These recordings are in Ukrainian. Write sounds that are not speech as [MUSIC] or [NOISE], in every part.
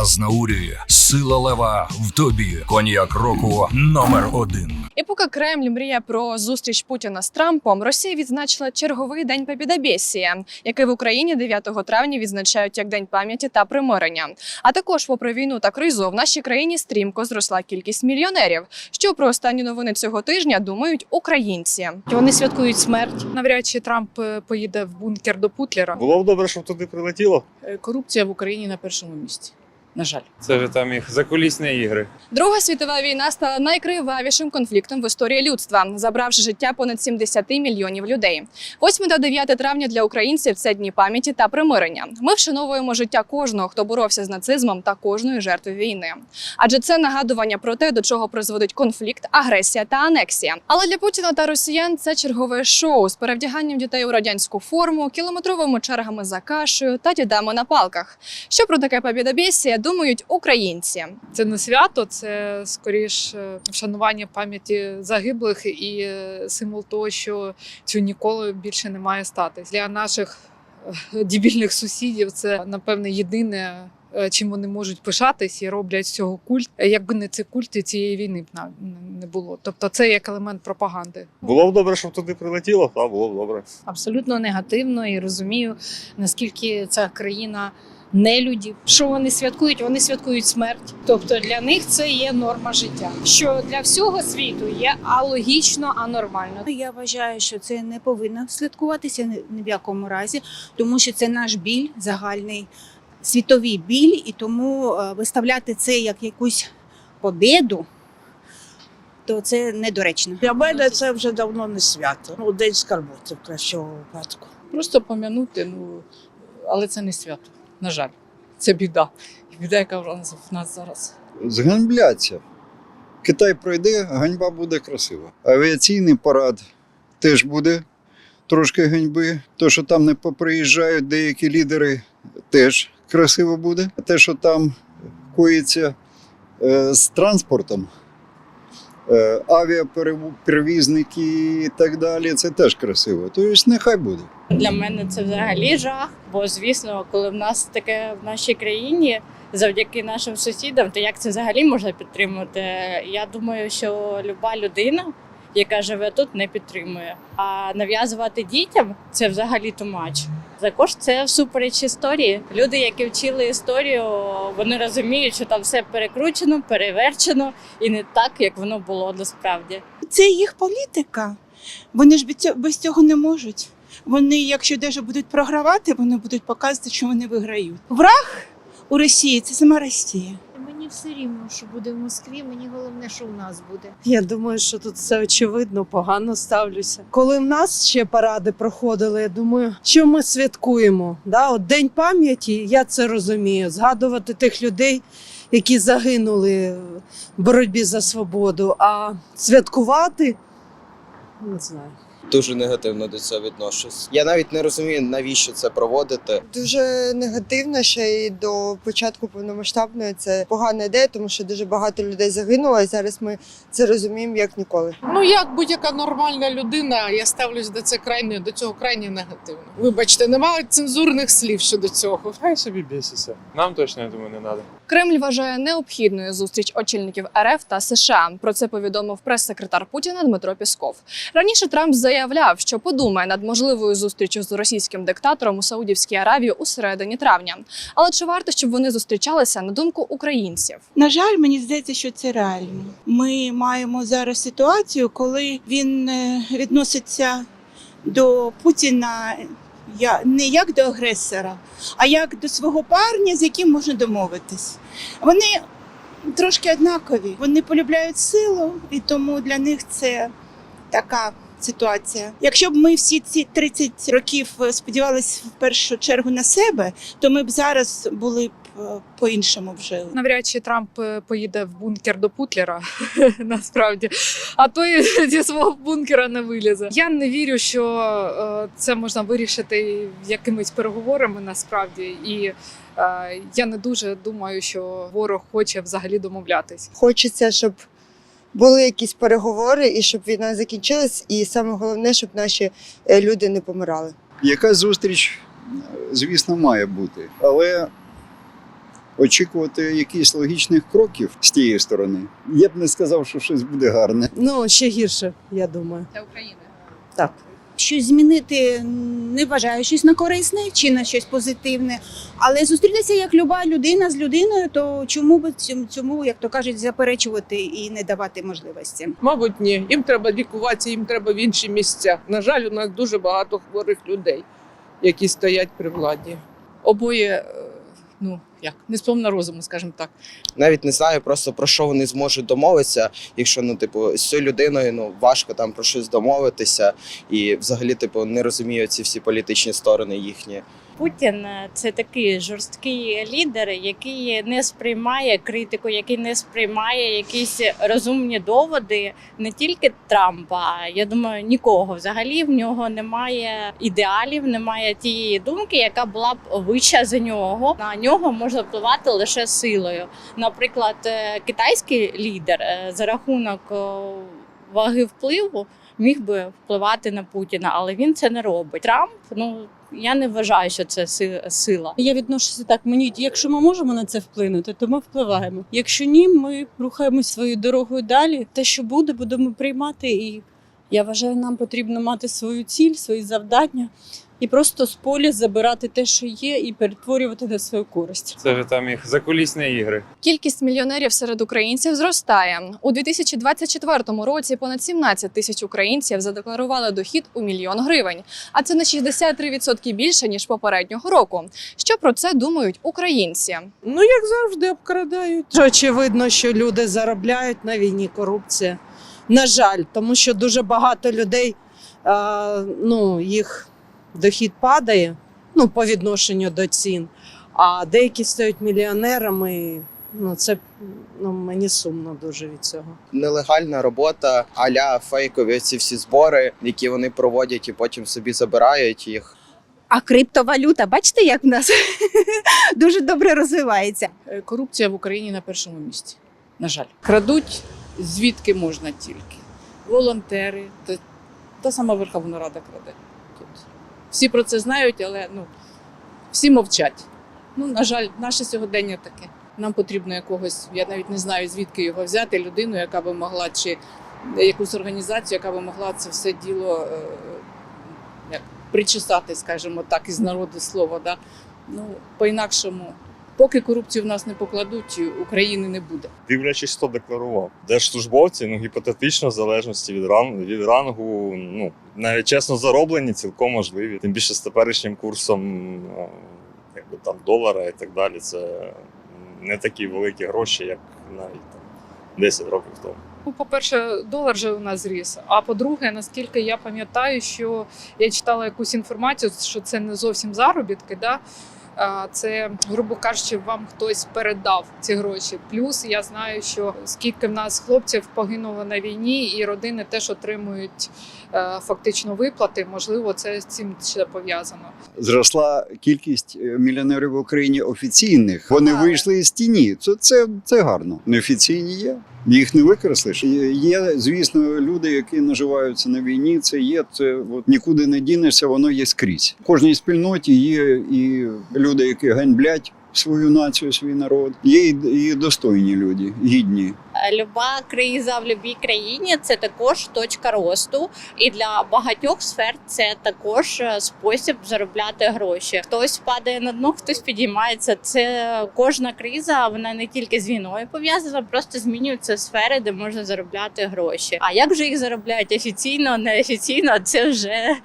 Азнаурі, сила лева в тобі. Коньяк року номер один. І поки Кремль мріє про зустріч Путіна з Трампом, Росія відзначила черговий день Побєдобєсія, який в Україні 9 травня відзначають як День пам'яті та примирення. А також, попри війну та кризу, в нашій країні стрімко зросла кількість мільйонерів. Що про останні новини цього тижня думають українці? Вони святкують смерть. Навряд чи Трамп е, поїде в бункер до Путлера. Було б добре, щоб туди прилетіло. Е, Корупція в Україні на першому місці. На жаль. Це вже там їх закулісні ігри. Друга світова війна стала найкривавішим конфліктом в історії людства, забравши життя понад 70 мільйонів людей. 8 та 9 травня для українців це дні пам'яті та примирення. Ми вшановуємо життя кожного, хто боровся з нацизмом та кожної жертви війни. Адже це нагадування про те, до чого призводить конфлікт, агресія та анексія. Але для Путіна та росіян це чергове шоу з перевдяганням дітей у радянську форму, кілометровими чергами за кашею та дідами на палках. Що про таке побєдобєсія думають українці? Це не свято, це скоріш е, вшанування пам'яті загиблих і е, символ того, що цього ніколи більше не має статись. Для наших е, дебільних сусідів це напевне єдине. Чим вони можуть пишатись і роблять з цього культ, якби не цей культ, і цієї війни б на- не було. Тобто це як елемент пропаганди. Було б добре, щоб туди прилетіло, та було б добре. Абсолютно негативно і розумію, наскільки ця країна нелюдів. Що вони святкують? Вони святкують смерть. Тобто для них це є норма життя. Що для всього світу є алогічно, анормально. Я вважаю, що це не повинно слідкуватися ні ні в якому разі, тому що це наш біль, загальний світовий біль, і тому е, виставляти це як якусь побіду, то це недоречно. Для мене це вже давно не свято. Ну, день скарботи в кращого випадку. Просто пом'янути, ну але це не свято. На жаль, це біда. Біда, яка в нас, зараз. зганьбляться. Китай пройде, ганьба буде красива. Авіаційний парад теж буде трошки ганьби. То, що там не поприїжджають деякі лідери, теж красиво буде. Те, що там коїться е, з транспортом, авіаперевізники і так далі, це теж красиво. Тобто нехай буде. Для мене це взагалі жах. Бо звісно, коли в нас таке в нашій країні, завдяки нашим сусідам, то як це взагалі можна підтримувати? Я думаю, що люба людина, яка живе тут, не підтримує. А нав'язувати дітям це взагалі тумач. Також це всупереч історії. Люди, які вчили історію, вони розуміють, що там все перекручено, переверчено і не так, як воно було насправді. Це їх політика. Вони ж без цього, не можуть. Вони, якщо навіть будуть програвати, вони будуть показувати, що вони виграють. Враг у Росії це сама Росія. Все рівно, що буде в Москві. Мені головне, що в нас буде. Я думаю, що тут все очевидно, погано ставлюся. Коли в нас ще паради проходили, я думаю, що ми святкуємо. Да? От День пам'яті, я це розумію. Згадувати тих людей, які загинули в боротьбі за свободу. А святкувати не знаю. Дуже негативно до цього відношусь. Я навіть не розумію, навіщо це проводити. Дуже негативно ще й до початку повномасштабної. Це погана ідея, тому що дуже багато людей загинуло, і зараз ми це розуміємо як ніколи. Ну як будь-яка нормальна людина, я ставлюсь до це крайне до цього крайне негативно. Вибачте, немає цензурних слів щодо цього. Хай собі біситься. Нам точно, я думаю, не треба. Кремль вважає необхідною зустріч очільників РФ та США. Про це повідомив прес-секретар Путіна Дмитро Пісков. Раніше Трамп заявляв, що подумає над можливою зустрічю з російським диктатором у Саудівській Аравії у середині травня. Але чи варто, щоб вони зустрічалися на думку українців? На жаль, мені здається, що це реально. Ми маємо зараз ситуацію, коли він е, відноситься до Путіна я- не як до агресора, а як до свого парня, з яким можна домовитись. Вони трошки однакові. Вони полюбляють силу, і тому для них це така. Ситуація. Якщо б ми всі ці 30 років е, сподівалися в першу чергу на себе, то ми б зараз були б е, по-іншому вже. Навряд чи Трамп е, поїде в бункер до Путлера, [LAUGHS] насправді, а той [LAUGHS] зі свого бункера не вилізе. Я не вірю, що це можна вирішити якимись переговорами насправді. І я не дуже думаю, що ворог хоче взагалі домовлятись. Хочеться, щоб були якісь переговори і щоб війна закінчилась, і саме головне, щоб наші е, люди не помирали. Яка зустріч, звісно, має бути. Але Очікувати якихось логічних кроків з тієї сторони. Я б не сказав, що щось буде гарне. Ну ще гірше, я думаю. Для України. Так. Щось змінити не вважаю щось на корисне чи на щось позитивне. Але зустрітися як люба людина з людиною, то чому б цьому, цьому, як то кажуть, заперечувати і не давати можливості? Мабуть, ні. Їм треба лікуватися, їм треба в інші місця. На жаль, у нас дуже багато хворих людей, які стоять при владі. Обоє, ну як, не сповна розуму, скажімо так. Навіть не знаю просто про що вони зможуть домовитися, якщо ну, типу, з цією людиною ну важко там про щось домовитися, і взагалі, типу, не розумію ці всі політичні сторони їхні. Путін е, це такий жорсткий лідер, який не сприймає критику, який не сприймає якісь розумні доводи не тільки Трампа. Я думаю, нікого взагалі в нього немає ідеалів, немає тієї думки, яка була б вища за нього. На нього можна впливати лише силою. Наприклад, е, китайський лідер е, за рахунок ваги впливу міг би впливати на Путіна, але він це не робить. Трамп, ну я не вважаю, що це си- сила. Я відношуся так. Мені якщо ми можемо на це вплинути, то ми впливаємо. Якщо ні, ми рухаємось своєю дорогою далі. Те, що буде, будемо приймати. І я вважаю, нам потрібно мати свою ціль, свої завдання і просто з поля забирати те, що є, і перетворювати на свою користь. Це ж там їх закулісні ігри. Кількість мільйонерів серед українців зростає у 2024 році. Понад 17 тисяч українців задекларували дохід у мільйон гривень, а це на 63% більше ніж попереднього року. Що про це думають українці? Ну, як завжди, обкрадають. Очевидно, що люди заробляють на війні корупція. На жаль, тому що дуже багато людей, а, ну, їх дохід падає ну, по відношенню до цін, а деякі стають мільйонерами. Ну, це ну, мені сумно дуже від цього. Нелегальна робота, аля фейкові ці всі збори, які вони проводять і потім собі забирають їх. А криптовалюта, бачите, як в нас [LAUGHS] дуже добре розвивається. Е, Корупція в Україні на першому місці. На жаль, крадуть звідки можна тільки. Волонтери, та, та сама Верховна Рада краде. Всі про це знають, але ну, всі мовчать. Ну, на жаль, наше сьогодення таке. Нам потрібно якогось, я навіть не знаю, звідки його взяти, людину, яка би могла, чи якусь організацію, яка би могла це все діло е, як, причесати, скажімо так, із народу слова. Да? Ну, по-інакшому, поки корупцію в нас не покладуть, України не буде. Дивлячись, хто декларував. Держслужбовці, ну гіпотетично, в залежності від рангу, від рангу, ну навіть чесно зароблені, цілком можливі. Тим більше з теперішнім курсом е, якби там долара і так далі. Це не такі великі гроші, як навіть там 10 років тому. Ну, по-перше, долар же у нас зріс. А по-друге, наскільки я пам'ятаю, що я читала якусь інформацію, що це не зовсім заробітки, да? А це, грубо кажучи, вам хтось передав ці гроші. Плюс я знаю, що скільки в нас хлопців погинуло на війні, і родини теж отримують е, фактично виплати. Можливо, це з цим ще пов'язано. Зросла кількість е, мільйонерів в Україні офіційних. Вони Ага. вийшли з тіні. Це, це, це гарно. Неофіційні є. Їх не. Є- Є, звісно, люди, які наживаються на війні. Це є. Це от нікуди не дінешся, воно є скрізь. В кожній спільноті є і люди, які ганьблять свою націю, свій народ. Є і, достойні люди, гідні. Люба криза в будь-якій країні це також точка росту, і для багатьох сфер це також е, спосіб заробляти гроші. Хтось падає на дно, хтось підіймається. Це кожна криза, вона не тільки з війною пов'язана, просто змінюються сфери, де можна заробляти гроші. А як же їх заробляють офіційно, неофіційно? Це вже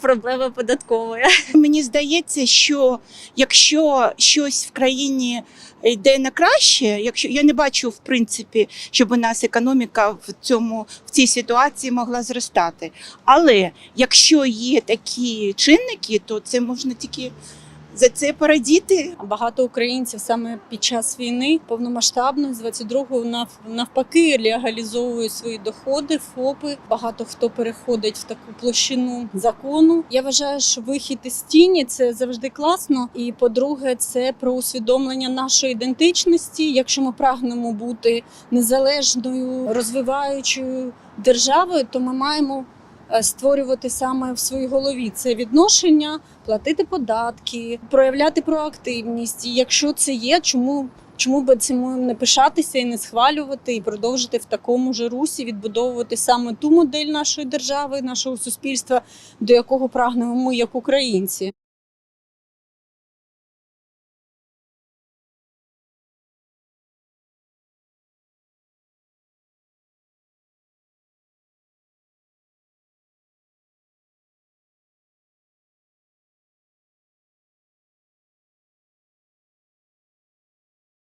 проблема податкової. Мені здається, що якщо щось в країні йде на краще, якщо я не бачу в принципі, щоб у нас економіка в цьому в цій ситуації могла зростати. Але якщо є такі чинники, то це можна тільки за це порадіти. Багато українців саме під час війни повномасштабної з 22-го нав- навпаки легалізовують свої доходи, ФОПи. Багато хто переходить в таку площину закону. Я вважаю, що вихід із тіні це завжди класно. І по-друге, це про усвідомлення нашої ідентичності. Якщо ми прагнемо бути незалежною, розвиваючою державою, то ми маємо створювати саме в своїй голові це відношення платити податки, проявляти проактивність. І якщо це є, чому Чому би цим не пишатися і не схвалювати, і продовжити в такому ж русі відбудовувати саме ту модель нашої держави, нашого суспільства, до якого прагнемо ми як українці.